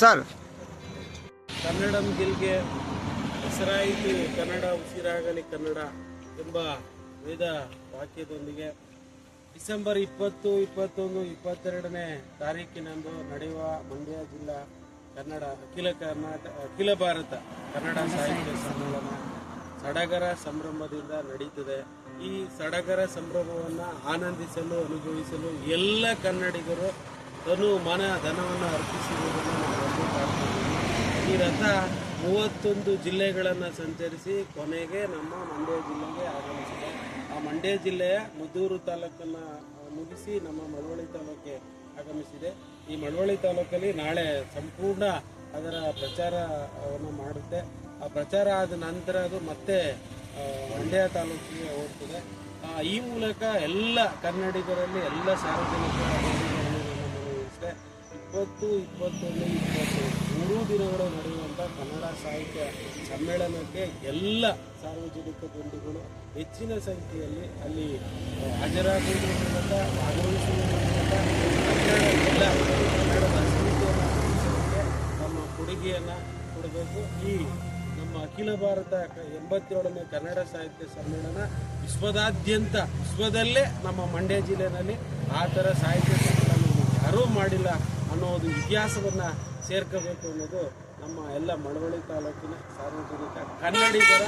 Sir. ಕನ್ನಡಂ ಗಿಲ್ಗೆ ಹೆಸರಾಯಿತು ಕನ್ನಡ, ಉಸಿರಾಗಲಿ ಕನ್ನಡ ಎಂಬ ವೇದ ವಾಕ್ಯದೊಂದಿಗೆ December ಇಪ್ಪತ್ತು, ಇಪ್ಪತ್ತೊಂದು, ಇಪ್ಪತ್ತೆರಡನೇ ತಾರೀಕಿನಂದು ನಡೆಯುವ ಮಂಡ್ಯ ಜಿಲ್ಲಾ ಕನ್ನಡ, ಅಖಿಲ ಕರ್ನಾಟಕ ಅಖಿಲ ಭಾರತ ಕನ್ನಡ ಸಾಹಿತ್ಯ ಸಮ್ಮೇಳನ ಸಡಗರ ಸಂಭ್ರಮದಿಂದ ನಡೀತದೆ. ಈ ಸಡಗರ ಸಂಭ್ರಮವನ್ನು ಆನಂದಿಸಲು, ಅನುಭವಿಸಲು ಎಲ್ಲ ಕನ್ನಡಿಗರು ತನು ಮನ ಧನವನ್ನು ಅರ್ಪಿಸಿರುವುದನ್ನು. ಈ ರಥ ಮೂವತ್ತೊಂದು ಜಿಲ್ಲೆಗಳನ್ನು ಸಂಚರಿಸಿ ಕೊನೆಗೆ ನಮ್ಮ ಮಂಡ್ಯ ಜಿಲ್ಲೆಗೆ ಆಗಮಿಸಿದೆ. ಆ ಮಂಡ್ಯ ಜಿಲ್ಲೆಯ ಮುದ್ದೂರು ತಾಲೂಕನ್ನು ಮುಗಿಸಿ ನಮ್ಮ ಮಳವಳ್ಳಿ ತಾಲೂಕಿಗೆ ಆಗಮಿಸಿದೆ. ಈ ಮಳವಳ್ಳಿ ತಾಲೂಕಲ್ಲಿ ನಾಳೆ ಸಂಪೂರ್ಣ ಅದರ ಪ್ರಚಾರವನ್ನು ಮಾಡುತ್ತೆ. ಆ ಪ್ರಚಾರ ಆದ ನಂತರ ಅದು ಮತ್ತೆ ಮಂಡ್ಯ ತಾಲೂಕಿಗೆ ಹೋಗ್ತದೆ. ಈ ಮೂಲಕ ಎಲ್ಲ ಕನ್ನಡಿಗರಲ್ಲಿ ಎಲ್ಲ ಸಾರ್ವಜನಿಕರ ಇಪ್ಪತ್ತು, ಇಪ್ಪತ್ತೊಂದು ಇಪ್ಪತ್ತು ಮೂರು ದಿನಗಳು ನಡೆಯುವಂಥ ಕನ್ನಡ ಸಾಹಿತ್ಯ ಸಮ್ಮೇಳನಕ್ಕೆ ಎಲ್ಲ ಸಾರ್ವಜನಿಕ ಬಂಧುಗಳು ಹೆಚ್ಚಿನ ಸಂಖ್ಯೆಯಲ್ಲಿ ಅಲ್ಲಿ ಹಾಜರಾಗುವುದರ ಮೂಲಕ ಭಾಗವಹಿಸುವುದರ ಮೂಲಕ ಎಲ್ಲ ಕನ್ನಡದ ಸಂಸ್ಕೃತಿಯನ್ನು ತಮ್ಮ ಕೊಡುಗೆಯನ್ನು ಕೊಡಬೇಕು. ಈ ನಮ್ಮ ಅಖಿಲ ಭಾರತ ಎಂಬತ್ತೇಳನೇ ಕನ್ನಡ ಸಾಹಿತ್ಯ ಸಮ್ಮೇಳನ ವಿಶ್ವದಾದ್ಯಂತ, ವಿಶ್ವದಲ್ಲೇ ನಮ್ಮ ಮಂಡ್ಯ ಜಿಲ್ಲೆಯಲ್ಲಿ ಆ ಥರ ಸಾಹಿತ್ಯ ಸಮ್ಮೇಳನ ಯಾರೂ ಮಾಡಿಲ್ಲ. ಅನ್ನೋದು ಇತಿಹಾಸವನ್ನು ಸೇರ್ಕೋಬೇಕು ಅನ್ನೋದು ನಮ್ಮ ಎಲ್ಲ ಮಳವಳ್ಳಿ ತಾಲೂಕಿನ ಸಾರ್ವಜನಿಕ ಕನ್ನಡಿಗರ